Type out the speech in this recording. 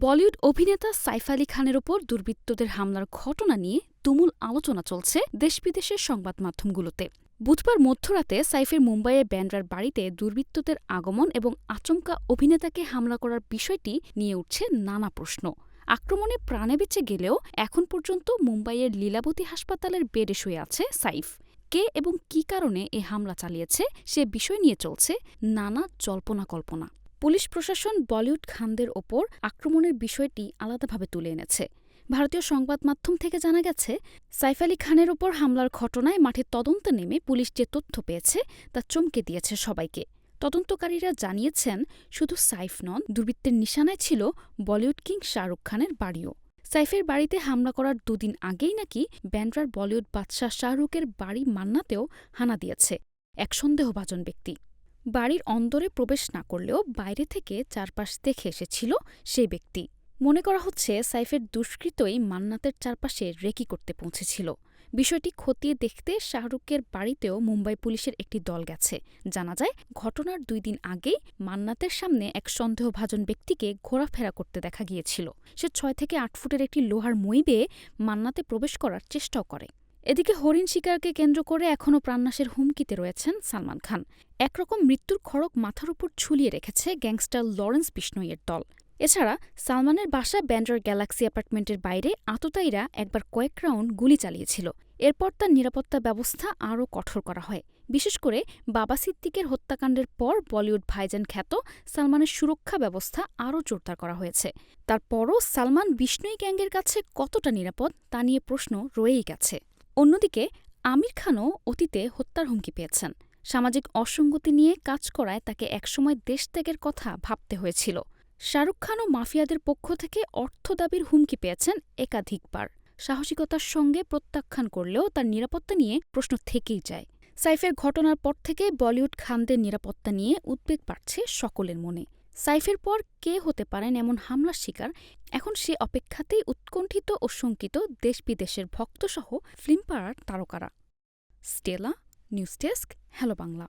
বলিউড অভিনেতা সাইফ আলী খানের ওপর দুর্বৃত্তদের হামলার ঘটনা নিয়ে তুমুল আলোচনা চলছে দেশ বিদেশের সংবাদ মাধ্যমগুলোতে। বুধবার মধ্যরাতে সাইফের মুম্বাইয়ের ব্যান্ড্রার বাড়িতে দুর্বৃত্তদের আগমন এবং আচমকা অভিনেতাকে হামলা করার বিষয়টি নিয়ে উঠছে নানা প্রশ্ন। আক্রমণে প্রাণে বেঁচে গেলেও এখন পর্যন্ত মুম্বাইয়ের লীলাবতী হাসপাতালের বেডে শুয়ে আছে সাইফ। কে এবং কী কারণে এ হামলা চালিয়েছে সে বিষয় নিয়ে চলছে নানা জল্পনা কল্পনা পুলিশ প্রশাসন বলিউড খানদের ওপর আক্রমণের বিষয়টি আলাদাভাবে তুলে এনেছে। ভারতীয় সংবাদ মাধ্যম থেকে জানা গেছে, সাইফ আলী খানের ওপর হামলার ঘটনায় মাঠে তদন্তে নেমে পুলিশ যে তথ্য পেয়েছে, তা চমকে দিয়েছে সবাইকে। তদন্তকারীরা জানিয়েছেন, শুধু সাইফ নন, দুর্বৃত্তের নিশানায় ছিল বলিউড কিং শাহরুখ খানের বাড়িও। সাইফের বাড়িতে হামলা করার দুদিন আগেই নাকি ব্যান্ড্রার বলিউড বাদশাহ শাহরুখের বাড়ি মান্নাতেও হানা দিয়েছে এক সন্দেহভাজন ব্যক্তি। বাড়ির অন্দরে প্রবেশ না করলেও বাইরে থেকে চারপাশ দেখে এসেছিল সেই ব্যক্তি। মনে করা হচ্ছে সাইফের দুষ্কৃতই মান্নাতের চারপাশে রেকি করতে পৌঁছেছিল। বিষয়টি খতিয়ে দেখতে শাহরুখের বাড়িতেও মুম্বাই পুলিশের একটি দল গেছে। জানা যায়, ঘটনার দুই দিন আগেই মান্নাতের সামনে এক সন্দেহভাজন ব্যক্তিকে ঘোরাফেরা করতে দেখা গিয়েছিল। সে ছয় থেকে আট ফুটের একটি লোহার মই বেয়ে মান্নাতে প্রবেশ করার চেষ্টাও করে। এদিকে হরিণ শিকারকে কেন্দ্র করে এখনও প্রাণনাশের হুমকিতে রয়েছেন সালমান খান। একরকম মৃত্যুর খড়ক মাথার উপর ঝুলিয়ে রেখেছে গ্যাংস্টার লরেন্স বিষ্ণইয়ের দল। এছাড়া সালমানের বাসা ব্যান্ডার গ্যালাক্সি অ্যাপার্টমেন্টের বাইরে আততায়ীরা একবার কয়েক রাউন্ড গুলি চালিয়েছিল। এরপর তার নিরাপত্তা ব্যবস্থা আরও কঠোর করা হয়। বিশেষ করে বাবা সিদ্দিকের হত্যাকাণ্ডের পর বলিউড ভাইজান খ্যাত সালমানের সুরক্ষা ব্যবস্থা আরও জোরদার করা হয়েছে। তারপরও সালমান বিষ্ণুই গ্যাংয়ের কাছে কতটা নিরাপদ তা নিয়ে প্রশ্ন রয়েই গেছে। অন্যদিকে, আমির খানও অতীতে হত্যার হুমকি পেয়েছেন। সামাজিক অসঙ্গতি নিয়ে কাজ করায় তাকে একসময় দেশ ত্যাগের কথা ভাবতে হয়েছিল। শাহরুখ খানও মাফিয়াদের পক্ষ থেকে অর্থ দাবির হুমকি পেয়েছেন একাধিকবার। সাহসিকতার সঙ্গে প্রত্যাখ্যান করলেও তার নিরাপত্তা নিয়ে প্রশ্ন থেকেই যায়। সাইফের ঘটনার পর থেকে বলিউড খানদের নিরাপত্তা নিয়ে উদ্বেগ বাড়ছে সকলের মনে। সাইফের পর কে হতে পারেন এমন হামলার শিকার? এখন সে অপেক্ষাতেই উৎকণ্ঠিত ও শঙ্কিত দেশ বিদেশের ভক্তসহ ফিল্মপাড়ার তারকারা। Stella, news desk, hello Bangla.